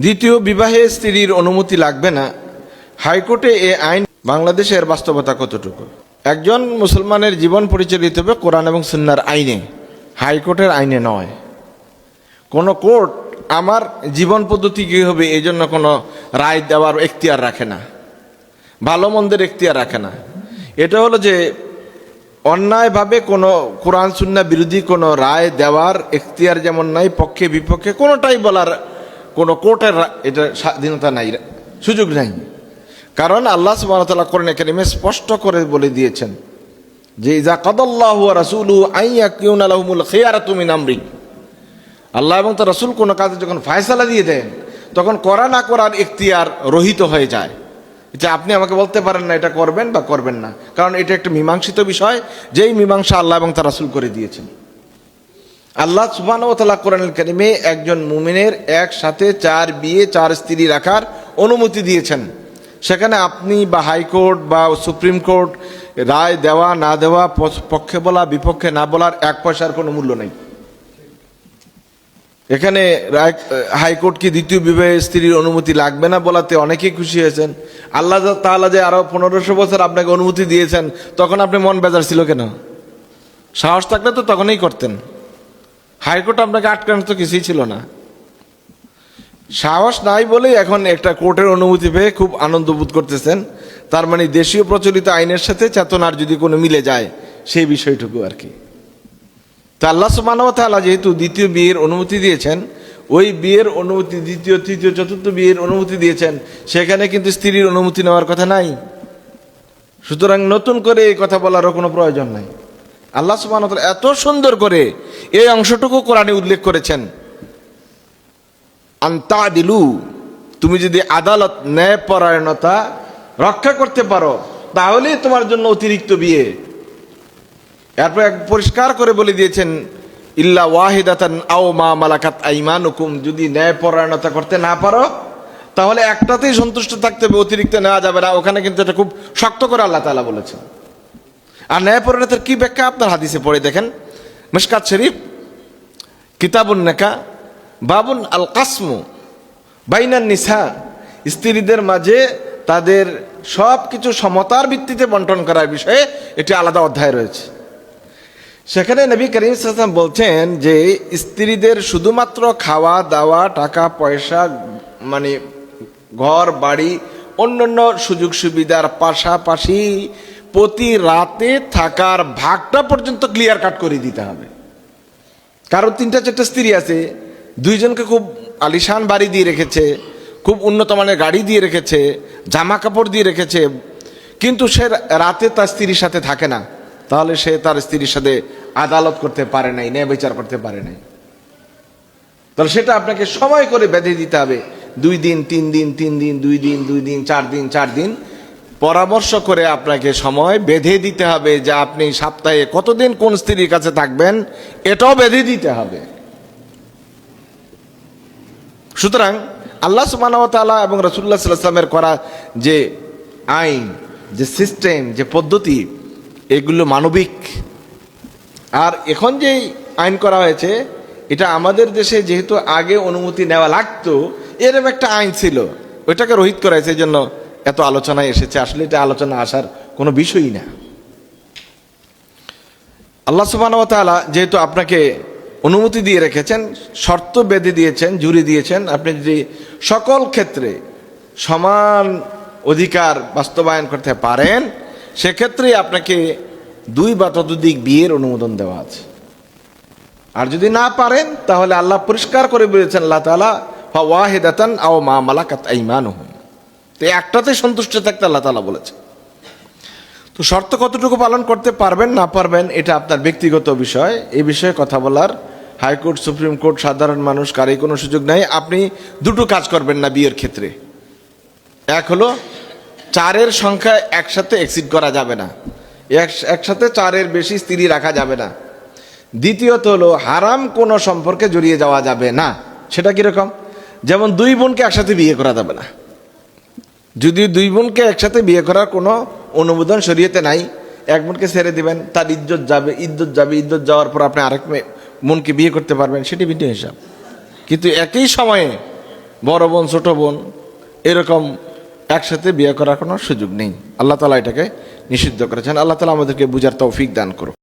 দ্বিতীয় বিবাহে স্ত্রীর অনুমতি লাগবে না। হাইকোর্টে এ আইন বাংলাদেশের বাস্তবতা কতটুকু? একজন মুসলমানের জীবন পরিচালিত হবে কোরআন এবং সুন্নার আইনে, হাইকোর্টের আইনে নয়। কোনো কোর্ট আমার জীবন পদ্ধতি কী হবে এই জন্য কোনো রায় দেওয়ার এখতিয়ার রাখে না। ভালো মন্দের এখতিয়ার রাখে না। এটা হলো যে অন্যায়ভাবে কোনো কোরআন সুন্না বিরোধী কোনো রায় দেওয়ার এখতিয়ার যেমন নাই পক্ষে বিপক্ষে কোনোটাই বলার কোনো কোর্টের এটা স্বাধীনতা নাই সুযোগ নাই। কারণ আল্লাহ সুবাহতাল্লাহ করেন একাডেমি স্পষ্ট করে বলে দিয়েছেন যে, ইজা কদল্লাহু রাসুলু আইয়া কিউন তুমি নামরি আল্লাহ এবং তার রসুল কোনো কাজে যখন ফায়সালা দিয়ে দেন, তখন করা না করার এখতিয়ার রহিত হয়ে যায়। এটা আপনি আমাকে বলতে পারেন না, এটা করবেন বা করবেন না। কারণ এটা একটা মীমাংসিত বিষয়, যেই মীমাংসা আল্লাহ এবং তার রাসুল করে দিয়েছেন। আল্লাহ সুবাহ তাল্লাহ কোরআন কারিমে একজন মুমিনের একসাথে চার বিয়ে, চার স্ত্রী রাখার অনুমতি দিয়েছেন। সেখানে আপনি বা হাইকোর্ট বা সুপ্রিম কোর্ট রায় দেওয়া, না দেওয়া পক্ষে বলা, বিপক্ষে না বলার এক পয়সার কোনো মূল্য নেই। এখানে হাইকোর্ট কি দ্বিতীয় বিবাহে স্ত্রীর অনুমতি লাগবে না বলাতে অনেকেই খুশি হয়েছেন। আল্লাহ তাহলে যে আরও পনেরোশো বছর আপনাকে অনুমতি দিয়েছেন, তখন আপনি মন বেজার ছিল কেন? সাহস থাকলে তো তখনই করতেন। হাইকোর্ট আপনাকে আটকানোর তো কিছুই ছিল না। সাহস নাই বলেই এখন একটা কোর্টের অনুমতি পেয়ে খুব আনন্দ বোধ করতেছেন। তার মানে দেশীয় প্রচলিত আইনের সাথে চেতনার যদি কোনো মিলে যায়, সেই বিষয়টুকু আর কি। তা আল্লাহ ওয়া যেহেতু দ্বিতীয় বিয়ের অনুমতি দিয়েছেন, ওই বিয়ের অনুমতি, দ্বিতীয়, তৃতীয়, চতুর্থ বিয়ের অনুমতি দিয়েছেন, সেখানে কিন্তু স্ত্রীর অনুমতি নেওয়ার কথা নাই। সুতরাং নতুন করে এই কথা বলারও কোনো প্রয়োজন নাই। আল্লাহ সুবহানাহু এত সুন্দর করে এই অংশটুকু কোরআনে উল্লেখ করেছেন। আন্তা দিলু তুমি যদি আদালত ন্যায়পরায়ণতা রক্ষা করতে পারো, তাহলেই তোমার জন্য অতিরিক্ত বিয়ে। এরপর এক পরিষ্কার করে বলে দিয়েছেন, ইল্লা ওয়াহিদাতান আও মা মালাকাত আইমান হুকুম যদি ন্যায়পরায়ণতা করতে না পারো, তাহলে একটাতেই সন্তুষ্ট থাকতে হবে, অতিরিক্ত নেওয়া যাবে না। ওখানে কিন্তু এটা খুব শক্ত করে আল্লাহ তালা বলেছেন। আর ন্যায়পরায়ণতার কি ব্যাখ্যা আপনার হাদিসে পড়ে দেখেন? মুশকাত শরীফ, কিতাবুন নেকা, বাবুন আল কাসমু বাইনান নিসা, স্ত্রীদের মাঝে তাদের সব কিছু সমতার ভিত্তিতে বন্টন করার বিষয়ে এটি আলাদা অধ্যায় রয়েছে। সেখানে নবী করিম সাল্লাম বলছেন যে, স্ত্রীদের শুধুমাত্র খাওয়া, দাওয়া, টাকা, পয়সা মানে ঘর, বাড়ি, অন্যান্য সুযোগ সুবিধার পাশাপাশি প্রতি রাতে থাকার ভাগটা পর্যন্ত ক্লিয়ার কাট করে দিতে হবে। কারও তিনটা চারটা স্ত্রী আছে, দুইজনকে খুব আলিশান বাড়ি দিয়ে রেখেছে, খুব উন্নত মানের গাড়ি দিয়ে রেখেছে, জামা কাপড় দিয়ে রেখেছে, কিন্তু সে রাতে তার স্ত্রীর সাথে থাকে না। তাহলে সে তার স্ত্রীর সাথে আদালত করতে পারে নাই, ন্যায় বিচার করতে পারে নাই। তাহলে সেটা আপনাকে সময় করে বেঁধে দিতে হবে। দুই দিন, তিন দিন তিন দিন, দুই দিন দুই দিন, চার দিন চার দিন। পরামর্শ করে আপনাকে সময় বেঁধে দিতে হবে যে আপনি সপ্তাহে কতদিন কোন স্ত্রীর কাছে থাকবেন, এটাও বেঁধে দিতে হবে। সুতরাং আল্লাহ সুবাহ এবং রসুল্লাহ সাল্লামের করা যে আইন, যে সিস্টেম, যে পদ্ধতি, এগুলো মানবিক। আর এখন যে আইন করা হয়েছে, এটা আমাদের দেশে যেহেতু আগে অনুমতি নেওয়া লাগতো এরকম একটা আইন ছিল। ওইটাকে রোহিত করা হয়েছে, এই জন্য এত আলোচনায় এসেছে, আসলে এটা আলোচনা আসার কোনো বিষয়ই না। আল্লাহ সুবাহ যেহেতু আপনাকে অনুমতি দিয়ে রেখেছেন, শর্ত বেঁধে দিয়েছেন, জুড়ে দিয়েছেন, আপনি যদি সকল ক্ষেত্রে সমান অধিকার বাস্তবায়ন করতে পারেন, সেক্ষেত্রে আপনাকে দুই বা ততোধিক বিয়ের অনুমোদন দেওয়া আছে। আর যদি না পারেন, তাহলে আল্লাহ পরিষ্কার করে বলেছেন, আল্লাহ তালা ওয়াহেদাতান আও মা মালাকাত আইমান তো একটাতে সন্তুষ্ট থাকতে আল্লাহ তালা বলেছে। তো শর্ত কতটুকু পালন করতে পারবেন, না পারবেন, এটা আপনার ব্যক্তিগত বিষয়। এই বিষয়ে কথা বলার হাইকোর্ট, সুপ্রিম কোর্ট, সাধারণ মানুষ, কারই কোনো সুযোগ নাই। আপনি দুটো কাজ করবেন না বিয়ের ক্ষেত্রে। এক হলো, চারের সংখ্যা একসাথে এক্সিড করা যাবে না। এক- একসাথে চারের বেশি স্ত্রী রাখা যাবে না। দ্বিতীয়ত হলো, হারাম কোনো সম্পর্কে জড়িয়ে যাওয়া যাবে না। সেটা কীরকম? যেমন দুই বোনকে একসাথে বিয়ে করা যাবে না। যদি দুই বোনকে একসাথে বিয়ে করার কোনো অনুমোদন শরীয়তে নাই, এক বোনকে ছেড়ে দিবেন, তার ইজ্জত যাবে ইজ্জত যাবে, ইজ্জত যাওয়ার পর আপনি আরেক মেয়ে- বোনকে বিয়ে করতে পারবেন, সেটি ভিন্ন হিসাব। কিন্তু একই সময়ে বড় বোন, ছোট বোন, এরকম একসাথে বিয়ে করার কোনো সুযোগ নেই। আল্লাহ তালা এটাকে নিষিদ্ধ করেছেন। আল্লাহ তালা আমাদেরকে বুঝার তৌফিক দান করো